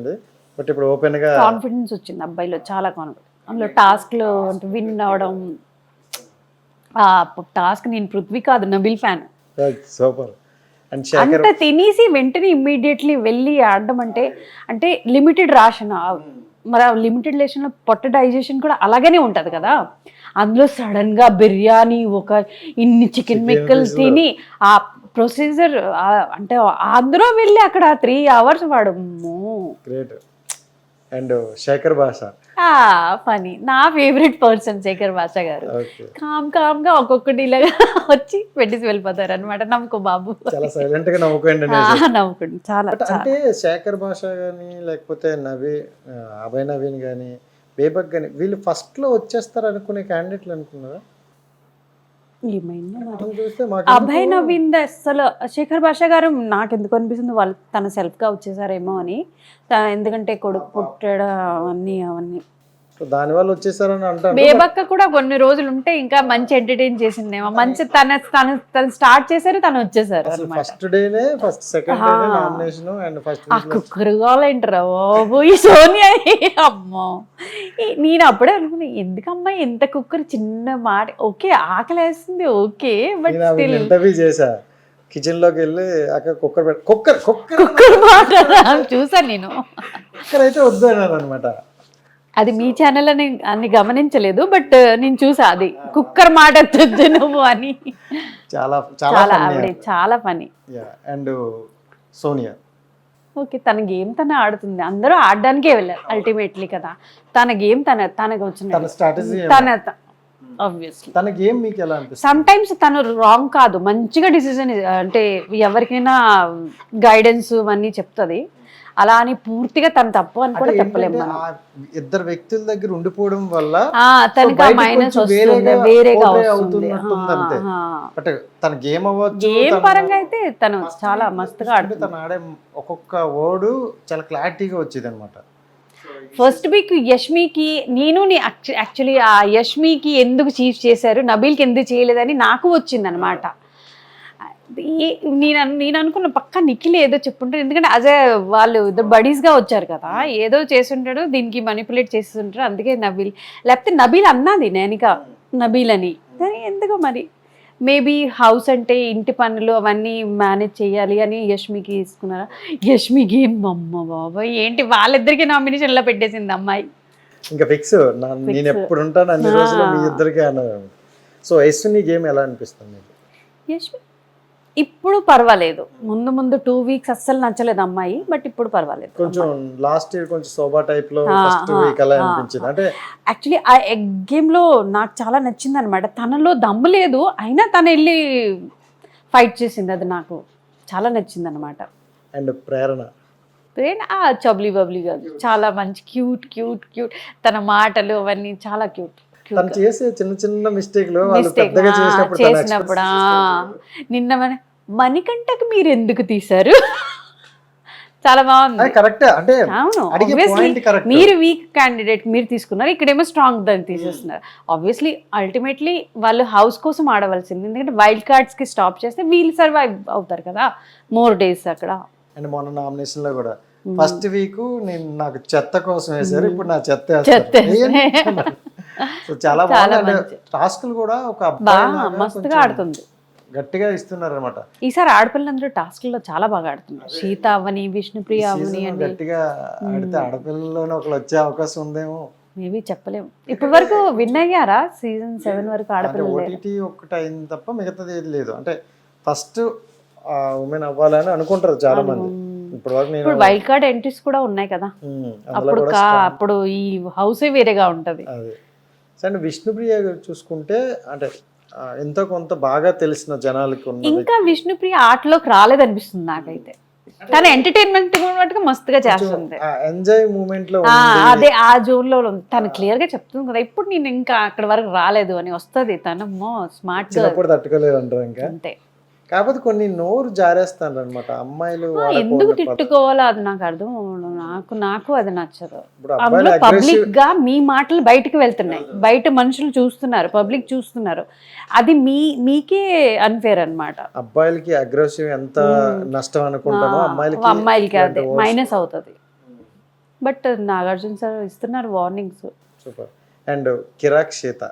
వచ్చింది బట్ ఇప్పుడు ఓపెన్గా కాన్ఫిడెన్స్ వచ్చింది అబ్బాయిలో చాలా కాన్ఫిడెన్స్. అందులో టాస్క్లో విన్ అవడం ఆ టాస్క్ నేను పృథ్వీ కాదు నబిల్ ఫ్యాన్. సూపర్. అంత తినేసి వెంటనే ఇమ్మీడియట్లీ వెళ్ళి ఆడడం అంటే అంటే లిమిటెడ్ రాషన్ మరి ఆ లిమిటెడ్ రేషన్ పొట్ట డైజెషన్ కూడా అలాగనే ఉంటది కదా. అందులో సడన్గా బిర్యానీ ఒక ఇన్ని చికెన్ మెక్కలు తిని ఆ ప్రొసీజర్ అంటే అందరూ వెళ్ళి అక్కడ త్రీ అవర్స్ వాడు. Great and Shekhar Basha funny నా ఫేవరెట్ పర్సన్ శేఖర్ భాష గారు. కామ్ కామ్గా ఒక్కొక్కటి ఇలాగా వచ్చి పెట్టేసి వెళ్ళిపోతారు అనమాట నమ్ముకో బాబు. చాలా సైలెంట్గా నవ్వుకోండి నవ్వుకోండి. చాలా అంటే శేఖర్ భాష కానీ లేకపోతే నవీ అభయ్ నవీన్ కానీ బేబక్ కానీ వీళ్ళు ఫస్ట్లో వచ్చేస్తారు అనుకునే క్యాండిడేట్లు అనుకున్నారా ఏమైందో మరి. మనం చూస్తే మాకు అభయ్ నవీన్ అసలు శేఖర్ భాష గారు నాకు ఎందుకు అనిపిస్తుంది? వాళ్ళు తన సెల్ఫ్గా వచ్చేసారేమో అని. ఎందుకంటే కొడుకు పుట్టాడు అవన్నీ అవన్నీ. దాని వల్ల వచ్చేసారని అంటాను బేబక్క కూడా కొన్ని రోజులు ఉంటే ఇంకా మంచి ఎంటర్టైన్ చేసిందేమో. మంచి తన తన తను స్టార్ట్ చేశారు తను వచ్చేసారు ఫస్ట్ డేనే ఫస్ట్ సెకండ్ డేనే నామినేషన్ అండ్ ఫస్ట్ ఆ కుక్కర్ కావాలంటారా బాబు ఈ సోనియా అమ్మో. నేను అప్పుడే అనుకున్నా ఎందుకమ్మా ఎంత కుక్కర్ చిన్న మాట? ఓకే ఆకలి వేస్తుంది ఓకే బట్ స్టిల్ ఇంటర్వ్యూ చేశా. కిచెన్లోకి వెళ్ళి అక్కడ కుక్కర్ పెట్ కుక్కర్ కుక్కర్ కుక్కర్ మాట చూసాను నేను. కుక్కర్ అయితే వద్దు అన్నారు అనమాట అది మీ ఛానల్ అని అన్ని గమనించలేదు బట్ నేను చూసా అది. కుక్కర్ మాట ఎత్తొద్దు నువ్వు అని. చాలా చాలా చాలా ఆవిడ చాలా పని అండ్ సోనియా ఓకే తన గేమ్ తన ఆడుతుంది. అందరూ ఆడడానికే వెళ్ళారు అల్టిమేట్లీ కదా. తన గేమ్ తన తనకు తన వచ్చిన స్ట్రాటజీ తన తన గేమ్ మీకు ఎలా అనిపిస్తుంది? సమ్ టైమ్స్ తను రాంగ్ కాదు. మంచిగా డిసిజన్ అంటే ఎవరికైనా గైడెన్స్ అన్నీ చెప్తుంది. అలా అని పూర్తిగా తను తప్పు అని కూడా చెప్పలేము మనం. ఇద్దరు వ్యక్తుల దగ్గర ఉండిపోవడం వల్ల తనకి మైనస్ వస్తుంది వేరేగా వస్తుంది. బట్ తన గేమ్ అవ్వచ్చు గేమ్ పరంగా అయితే తను చాలా మస్తుగా ఆడుతుంది. తను ఆడే ఒక్కొక్క వర్డ్ చాలా క్లారిటీగా వచ్చేది అనమాట ఫస్ట్ వీక్ యష్మికి నేను యాక్చువల్లీ ఆ యష్మికి ఎందుకు చీఫ్ చేశారు నబీల్కి ఎందుకు చేయలేదని నాకు వచ్చింది అనమాట నేను నేను అనుకున్న పక్క నిఖిల్ ఏదో చెప్పుంటారు ఎందుకంటే అజే వాళ్ళు ఇద్దరు buddies గా వచ్చారు కదా ఏదో చేసుంటాడు దీనికి మనిపులేట్ చేస్తుంటారు అందుకే నబీల్. లేకపోతే నబీల్ అన్నది నేనిక. నబీల్ అని కానీ ఎందుకో మరి. మేబీ హౌస్ అంటే ఇంటి పనులు అవన్నీ మేనేజ్ చేయాలి అని యష్మికి తీసుకున్నారా యష్మికి అమ్మ బాబాయ్ ఏంటి వాళ్ళిద్దరికి నామినేషన్లో పెట్టేసింది అమ్మాయి. ఇంకా ఫిక్స్ నేను ఎప్పుడు ఉంటాను అన్ని రోజులు మీ ఇద్దరికి అన్నారు సో యశ్విని గేమ్ ఎలా అనిపిస్తుంది? యష్మి ఇప్పుడు పర్వాలేదు. ముందు ముందు టూ వీక్స్ అస్సలు నచ్చలేదు అమ్మాయి బట్ ఇప్పుడు పర్వాలేదు కొంచెం లాస్ట్ ఇయర్ కొంచెం సోబా టైప్లో ఆ, ఫస్ట్ ఆ, వీక్ అలా ఆ, అనిపించింది. అంటే యాక్చువల్లీ ఆ ఎగ్ గేమ్లో నాకు చాలా నచ్చింది అనమాట తనలో దమ్ము లేదు అయినా తను వెళ్ళి ఫైట్ చేసింది అది నాకు. చాలా నచ్చింది అనమాట అండ్ ప్రేరణ ఆ చబ్లీ బబ్లీ కాదు. చాలా మంచి క్యూట్ క్యూట్ క్యూట్ తన మాటలు అవన్నీ చాలా క్యూట్ తను చేసే చిన్న చిన్న మిస్టేక్లో వాళ్ళు మిస్టేక్ పెద్దగా చేసినప్పుడు నిన్న మణికంటకు మీరు ఎందుకు తీశారు? చాలా బాగుంది. కరెక్ట్ అంటే అవును. మీరు వీక్ క్యాండిడేట్ మీరు తీసుకున్నారు. ఇక్కడేమో స్ట్రాంగ్ దాన్ని తీసేస్తున్నారు. ఆబ్వియస్లీ అల్టిమేట్లీ వాళ్ళు హౌస్ కోసం ఆడవలసింది. ఎందుకంటే వైల్డ్ కార్డ్స్కి స్టాప్ చేస్తే వీళ్ళు సర్వైవ్ అవుతారు కదా. మోర్ డేస్ అక్కడ. అండ్ మొన్న నామినేషన్లో కూడా. ఫస్ట్ వీక్ నేను నాకు చెత్త కోసం వేశారు. ఇప్పుడు నా చెత్త చెత్త సో చాలా అంటే టాస్క్లు కూడా ఒక బాగా మస్తుగా ఆడుతుంది. గట్టిగా ఇస్తున్నారు అనమాట ఈసారి ఆడపిల్లలందరూ టాస్క్లో చాలా బాగా ఆడుతున్నారు. సీత అవని విష్ణుప్రియ అవని గట్టిగా ఆడితే ఆడపిల్లలోనే ఒకళ్ళు వచ్చే అవకాశం ఉందేమో. మేబీ చెప్పలేము. ఇప్పటి వరకు విన్ అయ్యారా? సీజన్ సెవెన్ వరకు ఆడపిల్లలు. ఓటీటీ ఒక్కటి అయింది తప్ప మిగతాది ఏది లేదు. అంటే ఫస్ట్ ఉమెన్ అవ్వాలని అనుకుంటారు చాలా మంది. ఇప్పుడు వైల్డ్ కార్డ్ ఎంట్రీస్ కూడా ఉన్నాయి కదా. అప్పుడు అప్పుడు ఈ హౌసే వేరేగా ఉంటది. అండ్ విష్ణుప్రియ చూసుకుంటే అంటే ఎంతో కొంత బాగా తెలిసిన జనాలకి ఇంకా విష్ణుప్రియ ఆటలోకి రాలేదనిపిస్తుంది నాకైతే. తన ఎంటర్టైన్మెంట్ మటుకు మస్తుగా చేస్తుంది. ఎంజాయ్ మూమెంట్లో అదే ఆ జోన్లో. తను క్లియర్గా చెప్తుంది కదా ఇప్పుడు నేను ఇంకా అక్కడ వరకు రాలేదు అని వస్తది తనమ్మో స్మార్ట్ తట్టుకోలేదు అంటారు ఇంకా? అంతే. కాకపోతే కొన్ని నోరు జారేస్తాను అనమాట అమ్మాయిలు ఎందుకు. తిట్టుకోవాలో అది నాకు అర్థం. నాకు నాకు అది నచ్చదు. అందులో పబ్లిక్గా మీ మాటలు బయటకు వెళ్తున్నాయి. బయట మనుషులు చూస్తున్నారు పబ్లిక్ చూస్తున్నారు. అది మీ మీకే అన్ఫేర్ అన్నమాట. అబ్బాయిలకి అగ్రెసివ్ ఎంత నష్టం అనుకుంటామో అమ్మాయిలకి అమ్మాయిలకి అదే. మైనస్ అవుతుంది. బట్ నాగార్జున సార్ ఇస్తున్నారు warnings super and Kirrak Seetha.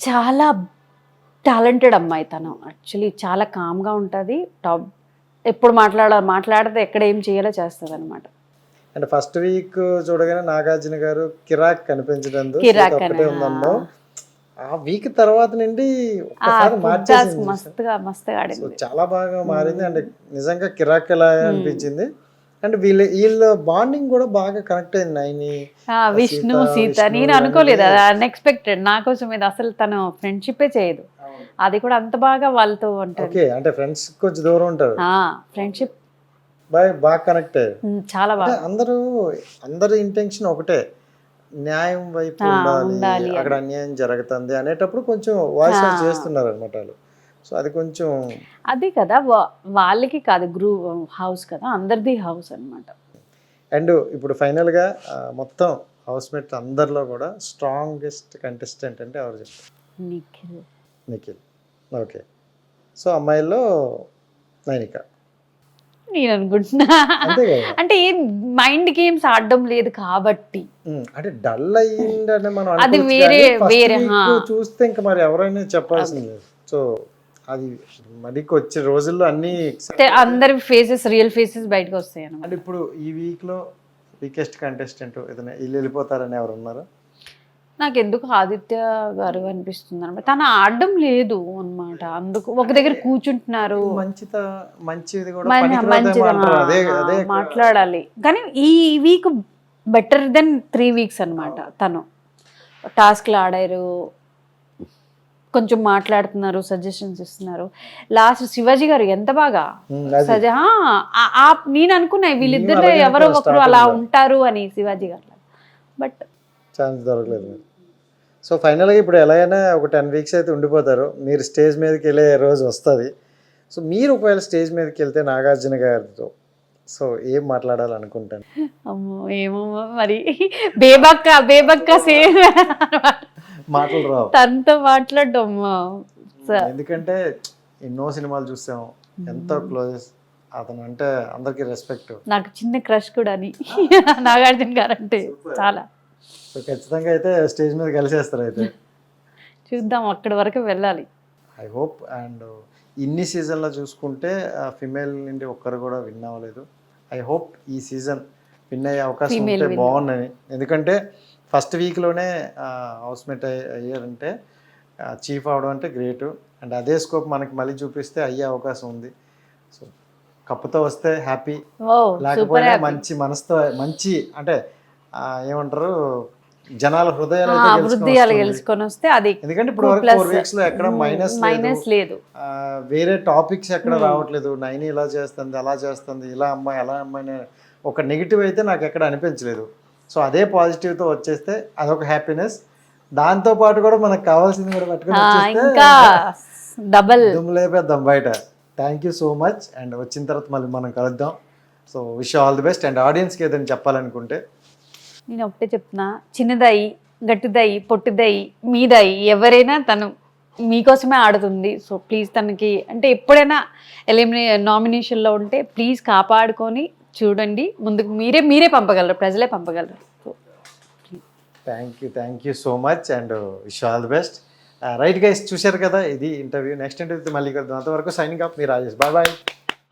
చాలా టాలెంటెడ్ అమ్మాయి తను. యాక్చువల్లీ చాలా కామ్గా ఉంటుంది. టాప్ ఎప్పుడు మాట్లాడ మాట్లాడితే ఎక్కడ ఏం చేయాలో చేస్తుంది అనమాట అండ్ ఫస్ట్ వీక్ చూడగానే నాగార్జున గారు కిరాక్ కనిపించడం కిరాక్ ఆ. వీక్ తర్వాత నుండి మస్తుగా మస్తుగా ఆడింది. చాలా బాగా మారింది. అండ్ నిజంగా కిరాక్ ఎలా అనిపించింది? అండ్ వీళ్ళ వీళ్ళ బాండింగ్ కూడా బాగా కనెక్ట్ అయింది నైని ఆ, విష్ణు సీత, నేను అనుకోలేదు. అది అన్ఎక్స్పెక్టెడ్ నా కోసం ఇది అసలు తను ఫ్రెండ్షిప్పే చేయదు. అది కూడా అంత బాగా వాళ్ళతో ఉంటుంది. ఓకే అంటే ఫ్రెండ్స్ కొంచెం దూరం ఉంటారు. ఫ్రెండ్షిప్ బాగా బాగా కనెక్ట్ చాలా అంటే బాగా అందరూ అందరి ఇంటెన్షన్ ఒకటే న్యాయం వైపు ఉండాలి. అక్కడ అన్యాయం జరుగుతుంది అనేటప్పుడు కొంచెం వాయిస్ ఆ. చేస్తున్నారు అనమాట వాళ్ళు. సో అది కొంచెం అది కదా వాళ్ళకి కాదు గ్రూ హౌస్ కదా అందరిది హౌస్ అన్నమాట. అండ్ ఇప్పుడు ఫైనల్గా మొత్తం హౌస్ మేట్స్ అందరిలో కూడా స్ట్రాంగెస్ట్ కంటెస్టెంట్ అంటే ఎవరు చెప్తారు? నిఖిల్. నిఖిల్. ఓకే. సో అమ్మాయిల్లో నైనిక. నేను అనుకుంటున్నా. అంటే ఏం మైండ్ గేమ్స్ ఆడడం లేదు కాబట్టి. అంటే డల్ అయ్యిందని మనం అది వేరే- వేరే. చూస్తే ఇంకా మరి ఎవరైనా చెప్పాల్సింది. సో అది మరికి వచ్చే రోజుల్లో అన్ని అందరి ఫేసెస్ రియల్ ఫేసెస్ బయటకు వస్తాయి అంటే ఇప్పుడు ఈ వీక్లో వీకెస్ట్ కంటెస్టెంట్ ఏదైనా వెళ్ళిపోతారని ఎవరు ఉన్నారు నాకు ఎందుకు ఆదిత్య గారు అనిపిస్తుంది అనమాట తను ఆడడం లేదు అన్నమాట. అందుకు ఒక దగ్గర కూర్చుంటున్నారు. మాట్లాడాలి. కానీ ఈ week better then three weeks అన్నమాట తను. టాస్క్లు ఆడారు. కొంచెం మాట్లాడుతున్నారు సజెషన్స్ ఇస్తున్నారు. లాస్ట్ శివాజీ గారు ఎంత బాగా. సజ నేను అనుకున్నా వీళ్ళిద్దరు ఎవరో ఒకరు అలా. ఉంటారు అని శివాజీ గారు. బట్ ఛాన్స్ దొరకలేదు. మరి సో ఫైనల్గా ఇప్పుడు ఎలాగైనా ఒక టెన్ వీక్స్ అయితే ఉండిపోతారు. మీరు స్టేజ్ మీదకి వెళ్ళే రోజు వస్తుంది. సో మీరు ఒకవేళ స్టేజ్ మీదకి వెళ్తే నాగార్జున గారితో సో ఏం మాట్లాడాలనుకుంటాను అమ్మో ఏమో మరి. బేబక్క బేబక్క సేమ్. మాటలు రావు. తనతో మాట్లాడడం స- ఎందుకంటే ఎన్నో సినిమాలు చూసాం. ఎంతో క్లోజెస్ అతను అంటే అందరికి రెస్పెక్ట్ నాకు చిన్న క్రష్ కూడా అని. నాగార్జున గారు అంటే చాలా. సో ఖచ్చితంగా అయితే స్టేజ్ మీద కలిసేస్తారు అయితే. చూద్దాం అక్కడి వరకు వెళ్ళాలి. ఐ హోప్ అండ్ ఇన్ని సీజన్లో చూసుకుంటే ఫిమేల్ నుండి ఒక్కరు కూడా విన్ అవ్వలేదు. ఐ హోప్ ఈ సీజన్ విన్ అయ్యే అవకాశం ఉంటే. బాగుందని ఎందుకంటే ఫస్ట్ వీక్లోనే హౌస్మేట్ అయ్యారంటే చీఫ్ అవడం అంటే గ్రేట్ అండ్ అదే స్కోప్ మనకి మళ్ళీ చూపిస్తే అయ్యే అవకాశం ఉంది. సో కప్పుతో వస్తే హ్యాపీ లేకపోయినా మంచి మనసుతో మంచి అంటే ఏమంటారు? జనాల హృదయాలు గెలుచుకొని వస్తే అది ఎందుకంటే ఇప్పుడు ఫోర్ వీక్స్లో ఎక్కడ మైనస్ మైనస్ లేదు. వేరే టాపిక్స్ ఎక్కడ. రావట్లేదు. నైని ఇలా చేస్తుంది అలా చేస్తుంది ఇలా అమ్మాయి అలా అమ్మాయి ఒక నెగిటివ్ అయితే నాకు ఎక్కడ అనిపించలేదు. సో అదే పాజిటివ్తో వచ్చేస్తే అదొక హ్యాపీనెస్ దాంతో పాటు కూడా మనకు కావాల్సింది కూడా పట్టుకొని డబల్ బయట. Thank you so much and వచ్చిన తర్వాత మళ్ళీ మనం కలుద్దాం. So wish all the best and ఆడియన్స్కి ఏదైనా చెప్పాలనుకుంటే నేను ఒకటే చెప్తున్నా. చిన్నదయి గట్టిదయి పొట్టిదయి మీదయి ఎవరైనా తను మీకోసమే ఆడుతుంది. సో ప్లీజ్ తనకి అంటే ఎప్పుడైనా ఎలిమినే నామినేషన్లో ఉంటే ప్లీజ్ కాపాడుకొని చూడండి. ముందుకు మీరే మీరే పంపగలరు ప్రజలే పంపగలరు. Thank you thank you so much and wish all the best right guys చూశారు కదా ఇది ఇంటర్వ్యూ నెక్స్ట్ ఇంటర్వ్యూ మళ్ళీ కలుద్దాం. అంతవరకు సైనింగ్ అప్ మీ Rajesh. Bye bye